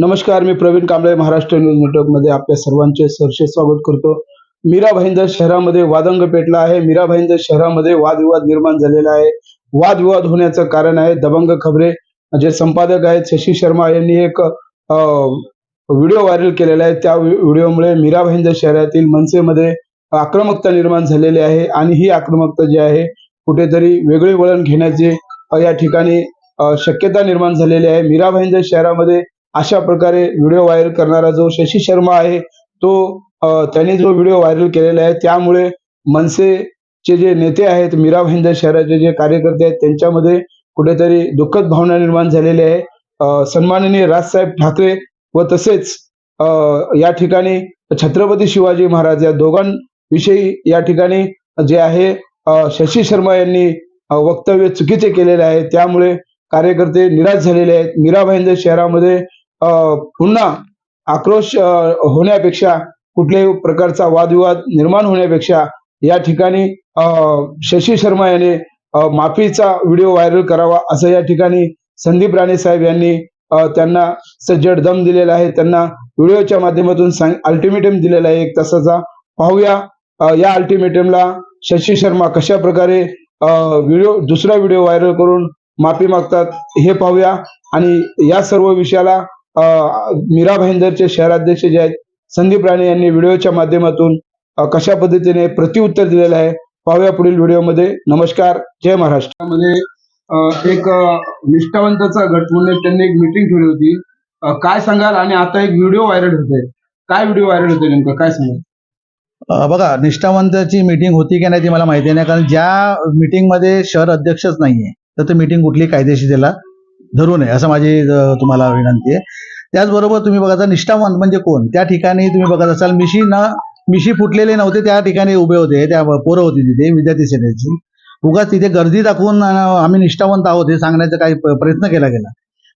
नमस्कार मी प्रवीण कांबळे महाराष्ट्र न्यूज नेटवर्कमध्ये आपल्या सर्वांचे सरसे स्वागत करतो. मीरा भाईंदर शहरामध्ये वादंग पेटला आहे. मीरा भाईंदर शहरामध्ये वादविवाद निर्माण झालेला आहे. वादविवाद होण्याचं कारण आहे दबंग खबरे. जे संपादक आहेत शशी शर्मा यांनी एक व्हिडिओ व्हायरल केलेला आहे. त्या व्हिडिओमुळे मीरा भाईंदर शहरातील मनसेमध्ये आक्रमकता निर्माण झालेली आहे आणि ही आक्रमकता जी आहे कुठेतरी वेगळे वळण घेण्याची या ठिकाणी शक्यता निर्माण झालेली आहे. मीरा भाईंदर शहरामध्ये अशा प्रकारे व्हिडिओ व्हायरल करणारा जो शशी शर्मा आहे तो त्याने जो व्हिडिओ व्हायरल केलेला आहे त्यामुळे मनसेचे जे नेते आहेत मीरा भाईंदर शहराचे जे कार्यकर्ते आहेत त्यांच्यामध्ये कुठेतरी दुःखद भावना निर्माण झालेली आहे. सन्माननीय राजसाहेब ठाकरे व तसेच या ठिकाणी छत्रपती शिवाजी महाराज या दोघांविषयी या ठिकाणी जे आहे शशी शर्मा यांनी वक्तव्य चुकीचे केलेले आहे. त्यामुळे कार्यकर्ते निराश झालेले आहेत. मीरा भाईंदर शहरामध्ये पुन्हा आक्रोश होण्यापेक्षा कुठल्याही प्रकारचा वादविवाद निर्माण होण्यापेक्षा या ठिकाणी शशी शर्मा याने माफीचा व्हिडिओ व्हायरल करावा असं या ठिकाणी संदीप राणे साहेब यांनी त्यांना सज्जड दम दिलेला आहे. त्यांना व्हिडिओच्या माध्यमातून सांग अल्टिमेटम दिलेला आहे. एक तासाचा पाहूया. या अल्टिमेटमला शशी शर्मा कशा प्रकारे व्हिडिओ दुसरा व्हिडिओ व्हायरल करून माफी मागतात हे पाहूया. आणि या सर्व विषयाला मीरा भाईंदरचे शहराध्यक्ष जे आहेत संदीप राणे यांनी व्हिडिओच्या माध्यमातून कशा पद्धतीने प्रत्युत्तर दिलेलं आहे पाहूया पुढील व्हिडिओमध्ये. नमस्कार. जय महाराष्ट्रामध्ये एक निष्ठावंताचा गट म्हणून त्यांनी एक मिटिंग ठेवली होती. काय सांगाल? आणि आता एक व्हिडिओ व्हायरल होतोय. काय व्हिडिओ व्हायरल होतोय नेमकं? काय सांगाल? बघा निष्ठावंताची मीटिंग होती की नाही ती मला माहिती नाही कारण ज्या मीटिंगमध्ये शहर अध्यक्षच नाहीये तर ते मीटिंग कुठली कायदेशीर त्याला धरू नये असं माझी तुम्हाला विनंती आहे. त्याचबरोबर तुम्ही बघा निष्ठावंत म्हणजे कोण? त्या ठिकाणी तुम्ही बघत असाल मिशी न मिशी फुटलेले नव्हते त्या ठिकाणी उभे होते त्या पोरं होती तिथे विद्यार्थी सेनेची. उगाच तिथे गर्दी दाखवून आम्ही निष्ठावंत आहोत हे सांगण्याचा काही प्रयत्न केला गेला.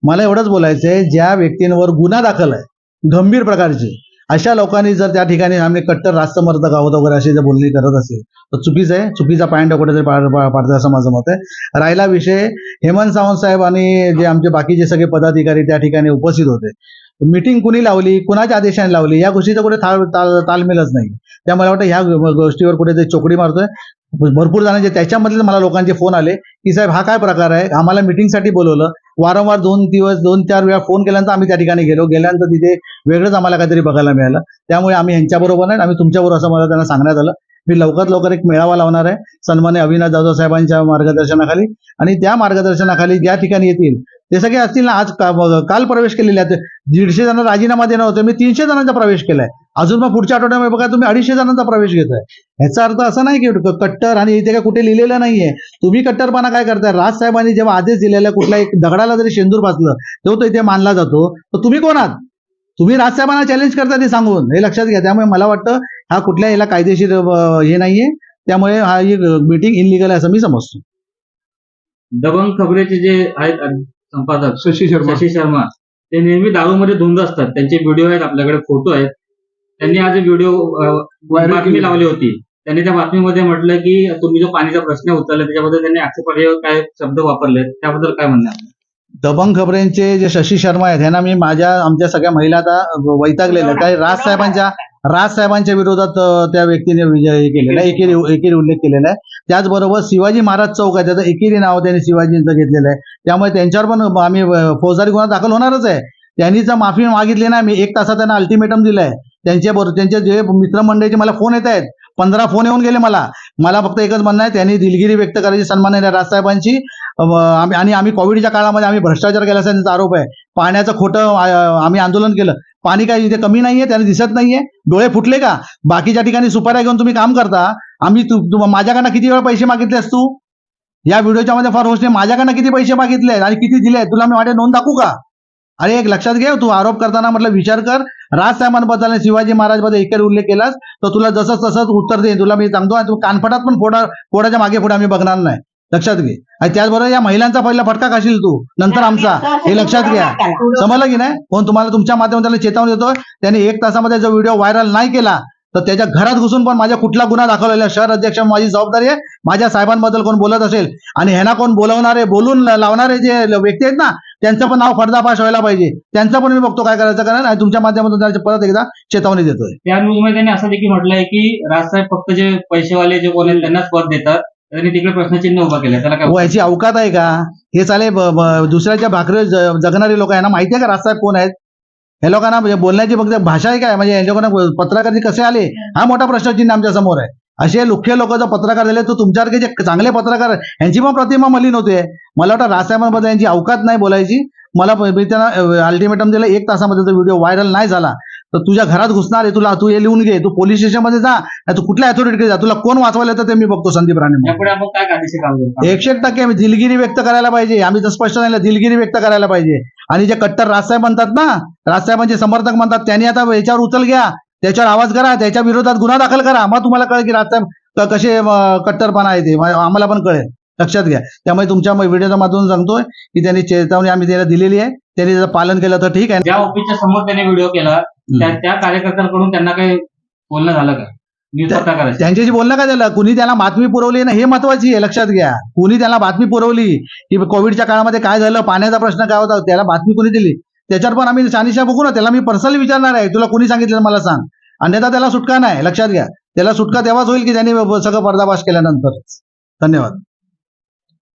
मला एवढंच बोलायचं आहे ज्या व्यक्तींवर गुन्हा दाखल आहे गंभीर प्रकारचे अशा लोकांनी जर त्या ठिकाणी आम्ही कट्टर राष्ट्रमर्दक आहोत वगैरे अशी जर बोलणी करत असेल तर चुकीचं आहे. चुकीचा पॉईंट कुठेतरी पाडतो पाडतोय असं माझं मत आहे. राहिला विषय हेमंत सावंत साहेब आणि जे आमचे बाकीचे सगळे पदाधिकारी त्या ठिकाणी उपस्थित होते. मीटिंग कुणी लावली कुणाच्या आदेशाने लावली या गोष्टीचा कुठे ताल तालमेलच नाही. त्यामुळे मला वाटतं ह्या गोष्टीवर कुठेतरी चोकडी मारतोय. भरपूर जणांचे त्याच्यामधले मला लोकांचे फोन आले की साहेब हा काय प्रकार आहे? आम्हाला मिटिंगसाठी बोलवलं. वारंवार दोन दिवस दोन चार वेळा फोन केल्यानंतर आम्ही त्या ठिकाणी गेलो. गेल्यानंतर तिथे वेगळंच आम्हाला काहीतरी बघायला मिळालं. त्यामुळे आम्ही यांच्याबरोबर नाही आम्ही तुमच्याबरोबर असं मला त्यांना सांगण्यात आलं. मी लवकरात लवकर एक मेळावा लावणार आहे सन्मान्य अविनाश जाधव साहेबांच्या मार्गदर्शनाखाली. आणि त्या मार्गदर्शनाखाली ज्या ठिकाणी येतील ते सगळे असतील ना आज का- काल प्रवेश केलेले आहेत. दीडशे जण राजीनामा देणार होते मी तीनशे जणांचा प्रवेश केलाय. अजून मग पुढच्या आठवड्यामध्ये बघा तुम्ही अडीचशे जणांचा प्रवेश घेताय. ह्याचा अर्थ असा नाही की कट्टर आणि इथे काय कुठे लिहिलेलं नाहीये. तुम्ही कट्टरपणा काय करताय? राज साहेबांनी जेव्हा आदेश दिलेला कुठल्या एक दगडाला जरी शेंदूर भासलं तेव्हा तो इथे मानला जातो. तर तुम्ही कोण आहात? तुम्ही राजसाहेबांना चॅलेंज करता ते सांगून. हे लक्षात घ्या. त्यामुळे मला वाटतं हा कुठल्या याला कायदेशीर हे नाहीये. त्यामुळे हा ही मीटिंग इनलिगल आहे असं मी समजतो. दबंग खबरेचे जे आहेत संपादक शशी शर्मा. शशी शर्मा ते नेहमी दारूमध्ये धुंद असतात. त्यांचे व्हिडिओ आहेत आपल्याकडे फोटो आहेत. त्यांनी आज व्हिडिओ बातमी. लावली होती त्यांनी त्या बातमीमध्ये म्हटलं की तुम्ही जो पाणीचा प्रश्न उचलला त्याच्याबद्दल त्यांनी आक्षेपार्ह काय शब्द वापरले त्याबद्दल काय म्हणणं आहे? दबंग खबरेंचे जे शशी शर्मा आहेत ह्यांना मी माझ्या आमच्या सगळ्या महिला आता वैतागलेल्या. काही राज साहेबांच्या राज साहेबांच्या विरोधात त्या व्यक्तीने विजय हे केलेला आहे एकेरी एकेरी उल्लेख केलेला आहे त्याचबरोबर शिवाजी महाराज चौक आहे त्याचं एकेरी नाव त्यांनी शिवाजींचं घेतलेलं आहे त्यामुळे त्यांच्यावर पण आम्ही फौजदारी गुन्हा दाखल होणारच आहे त्यांनी जर माफी मागितली नाही मी एक तासात त्यांना अल्टिमेटम दिलंय त्यांच्या त्यांच्याबरोबर त्यांचे जे मित्रमंडळीचे मला फोन येत आहेत पंधरा फोन येऊन गेले मला. मला फक्त एकच म्हणणं आहे त्यांनी दिलगिरी व्यक्त करायची सन्माननीय राजसाहेबांची. आणि आम्ही कोविडच्या काळामध्ये आम्ही भ्रष्टाचार केल्याचा त्यांचा आरोप आहे. पाण्याचं खोटं आम्ही आंदोलन केलं. पाणी काय इथे कमी नाहीये त्याने दिसत नाहीये. डोळे फुटले का? बाकीच्या ठिकाणी सुपाऱ्या घेऊन तुम्ही काम करता. आम्ही तू माझ्याकडनं किती वेळा पैसे मागितलेस तू? या व्हिडिओच्या मध्ये फार होस्ट माझ्याकडनं किती पैसे मागितले आणि किती दिले तुला मी वाटे नोंद दाखवू का? अरे एक लक्षात घे तू. आरोप करताना म्हटलं विचार कर. राजसाहेबांबद्दल आणि शिवाजी महाराजबद्दल एकेरी उल्लेख केलास तर तुला जसं तसंच उत्तर देईन. तुला मी सांगतो आणि तू कानफटात पण फोडा फोडाच्या मागे पुढे आम्ही बघणार नाही. लक्षात घे. आणि त्याचबरोबर या महिलांचा पहिला फटका खाशील तू नंतर आमचा. हे लक्षात घ्या. समजलं की नाही? कोण तुम्हाला तुमच्या माध्यमातून चेतावणी देतो त्यांनी एक तासामध्ये जो व्हिडिओ व्हायरल नाही केला तर त्याच्या घरात घुसून पण माझ्या कुठला गुन्हा दाखवलेला? शहर अध्यक्ष माझी जबाबदारी आहे. माझ्या साहेबांबद्दल कोण बोलत असेल? आणि ह्यांना कोण बोलवणारे बोलून लावणारे जे व्यक्ती आहेत ना त्यांचं पण नाव फडदाफाश व्हायला पाहिजे. त्यांचं पण मी बघतो काय करायचं. कारण आणि तुमच्या माध्यमातून त्यांची परत एकदा चेतावणी देतोय. त्या न्यूजमध्ये त्यांनी असं देखील म्हटलंय की राजसाहेब फक्त जे पैसेवाले जे कोण आहेत त्यांनाच पद देतात. त्यांनी तिकडे प्रश्नचिन्ह उभा केलं त्याला काय व्हायची अवकात आहे का? हे चाले दुसऱ्याच्या भाकरी जगणारे लोक आहे ना माहिती आहे का राजसाहेब कोण आहेत? हे लोकांना म्हणजे बोलण्याची फक्त भाषा आहे काय? म्हणजे या लोकांना पत्रकार कसे आले? हा मोठा प्रश्नचिन्ह आमच्यासमोर आहे. असे लुख्य लोक जर पत्रकार झाले तर तुमच्यासारखे जे चांगले पत्रकार यांची पण प्रतिमा मलिन होते. मला वाटतं राजसाहेबांबद्दल यांची अवकात नाही बोलायची. मला मी त्यांना अल्टिमेटम दिलं एक तासामध्ये तो व्हिडिओ व्हायरल नाही झाला. तर तुझ्या घरात घुसणार आहे तुला तू हे लिहून घे तू पोलीस स्टेशनमध्ये जा नाही तू कुठल्या अथॉरिटीकडे जा तुला कोण वाचवायला येतं ते मी बघतो संदीप राणे एकशे एक टक्के आम्ही दिलगिरी व्यक्त करायला पाहिजे. आम्ही तर स्पष्ट सांगितलं दिलगिरी व्यक्त करायला पाहिजे. आणि जे कट्टर राजसाहेब म्हणतात ना राजसाहेबांचे समर्थक म्हणतात त्यांनी आता याच्यावर उचल घ्या. त्याच्यावर आवाज करा त्याच्या विरोधात गुन्हा दाखल करा. मग तुम्हाला कळेल की राजसाहेब कसे कट्टरपणा आहे ते. आम्हाला पण कळेल. लक्षात घ्या. त्यामुळे तुमच्या व्हिडिओच्या माध्यमातून सांगतोय की त्यांनी चेतावणी आम्ही त्याला दिलेली आहे. त्यांनी त्याचं पालन केलं तर ठीक आहे. ज्या ऑफिसच्या समोर त्यांनी व्हिडिओ केला त्या त्या कार्यकर्त्यांकडून त्यांना काही बोलणं झालं का? त्या- त्यांच्याशी बोलणं काय झालं? कुणी त्याला बातमी पुरवली ना हे महत्वाची आहे लक्षात घ्या. कुणी त्याला बातमी पुरवली? की कोविडच्या काळामध्ये काय झालं? पाण्याचा प्रश्न काय होता? त्याला बातमी कुणी दिली? त्याच्यावर पण आम्ही शानिशा बघू ना त्याला मी पर्सनली विचारणार आहे. तुला कुणी सांगितलं? मला सांग. अन्यथा त्याला सुटका नाही लक्षात घ्या. त्याला सुटका तेव्हाच होईल की त्यांनी सगळं पर्दाफाश केल्यानंतर धन्यवाद.